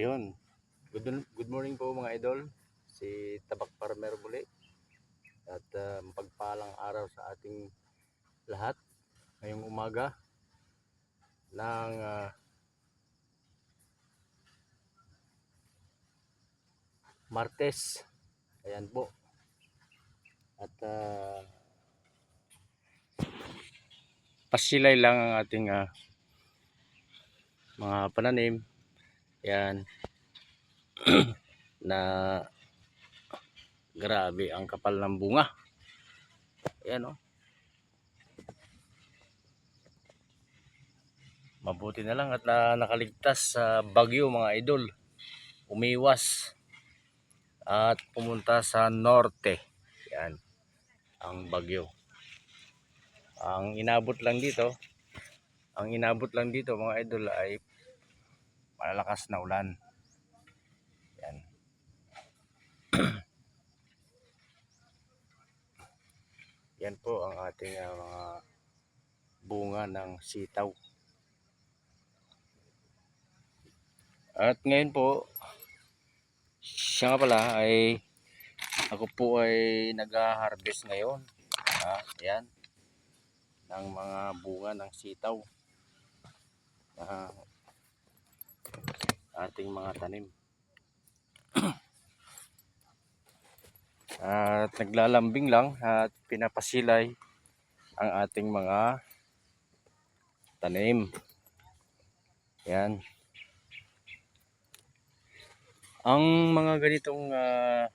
Ayun. Good, good morning po mga idol. Si Tabak Farmer muli. At uh, mapagpalang araw sa ating lahat ngayong umaga ng ah, Martes. Ayan po. At ah, pasilay lang ang ating ah, mga pananim. Yan. na grabe ang kapal ng bunga. Ayan o. Mabuti na lang at na, nakaligtas sa bagyo mga idol. Umiwas at pumunta sa norte. Yan. Ang bagyo. Ang inabot lang dito, ang inabot lang dito mga idol ay malalakas na ulan. Yan. Yan po ang ating ah, mga bunga ng sitaw. At ngayon po, siya nga pala ay ako po ay nag-harvest ngayon. Ah, yan. Ng mga bunga ng sitaw. Ah, ating mga tanim. at naglalambing lang at pinapasilay ang ating mga tanim. Yan. Ang mga ganitong ah,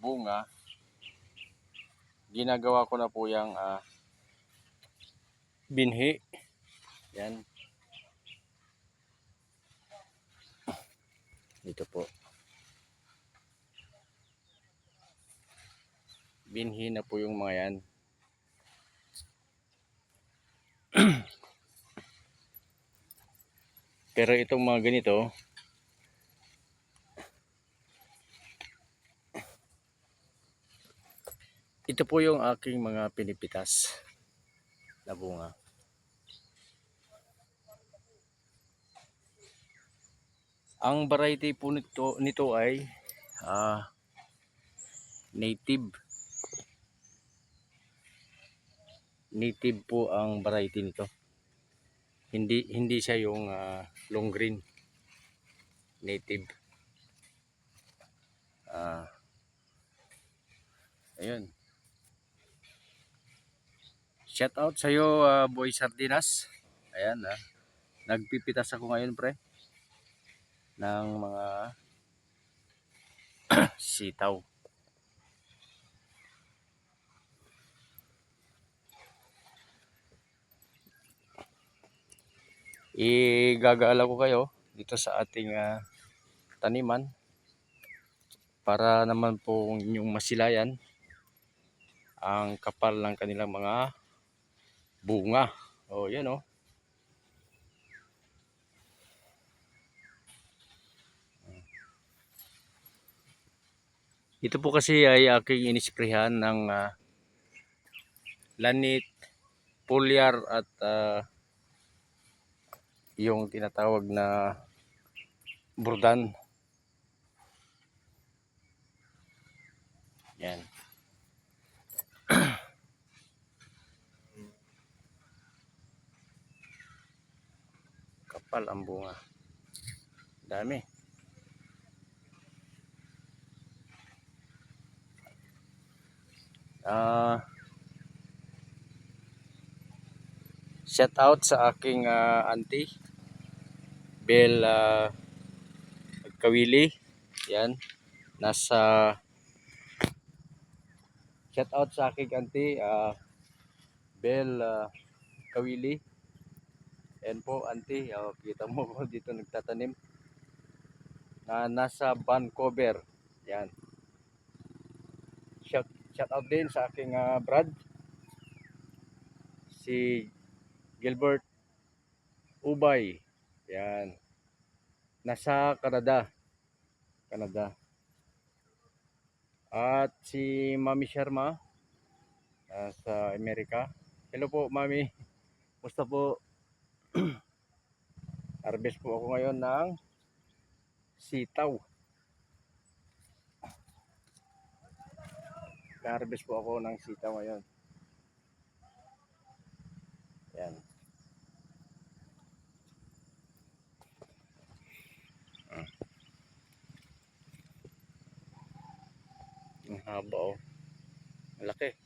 bunga, ginagawa ko na po yung ah, binhi. Yan. Dito po. Binhi na po yung mga yan. Pero itong mga ganito, ito po yung aking mga pinipitas na bunga. Ang variety po nito, nito ay ah, native. Native po ang variety nito. Hindi hindi siya yung ah, long green. Native. Ah. ayun. Shout out sa iyo Boy Sardinas. Ayan ah. Nagpipitas ako ngayon pre ng mga sitaw. Igagala ko kayo dito sa ating ah, taniman para naman po inyong masilayan ang kapal ng kanilang mga bunga. Oh, yan oh. Ito po kasi ay aking inisprehan ng ah, lanit, pulyar at ah, yung tinatawag na burdan. Yan. Kapal ang bunga. Dami. Ah shout out sa aking ah, auntie Bel ah, Kawili yan nasa shout out sa aking auntie ah, Bel ah, Kawili yan po auntie oh, kita mo ko dito nagtatanim. Na nasa Vancouver yan shout, out din sa aking ah, Brad si Gilbert Ubay. Yan. Nasa Canada. Canada. At si Mami Sharma nasa Amerika. Hello po, Mami. Musta po? Harvest po ako ngayon ng sitaw. Harvest po ako ng sitaw ngayon. Yan. Ah. Ang haba oh. Malaki.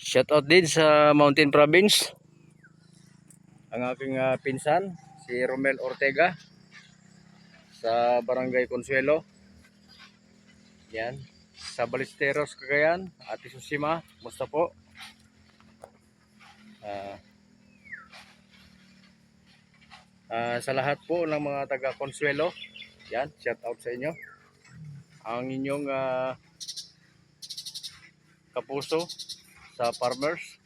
Shoutout din sa Mountain Province. Ang aking ah, pinsan, si Romel Ortega sa Barangay Consuelo. Yan. Sa Balisteros, Cagayan. Ate Susima, musta po? Ah, ah, sa lahat po ng mga taga Consuelo, yan, shout out sa inyo. Ang inyong ah, kapuso sa farmers,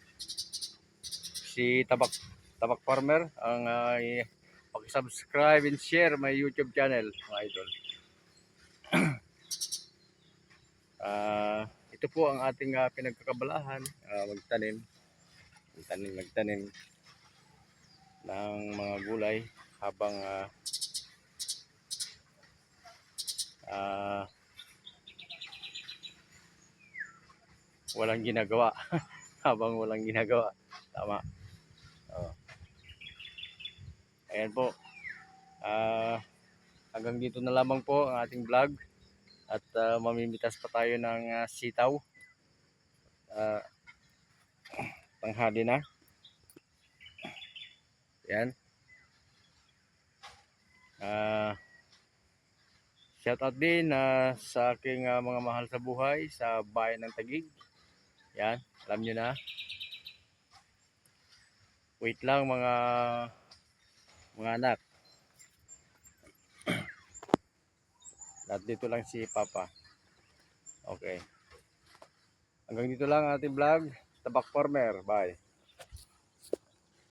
si Tabak Tabak Farmer, ang uh, pag-subscribe and share my YouTube channel, mga idol. Ah, ito po ang ating ah, pinagkakabalahan, ah, magtanim, magtanim, magtanim ng mga gulay habang ah, ah, walang ginagawa. Habang walang ginagawa. Tama oh. Ayan po. Ah, hanggang dito na lamang po ang ating vlog. At ah, mamimitas pa tayo ng ah, sitaw. Ah, tanghali na. Yan Ah, shout out din ah, sa aking ah, mga mahal sa buhay sa bayan ng Tagig. Yan, alam nyo na. Wait lang mga anak. At dito lang si Papa. Okay. Hanggang dito lang ang ating vlog. Tabak Farmer. Bye.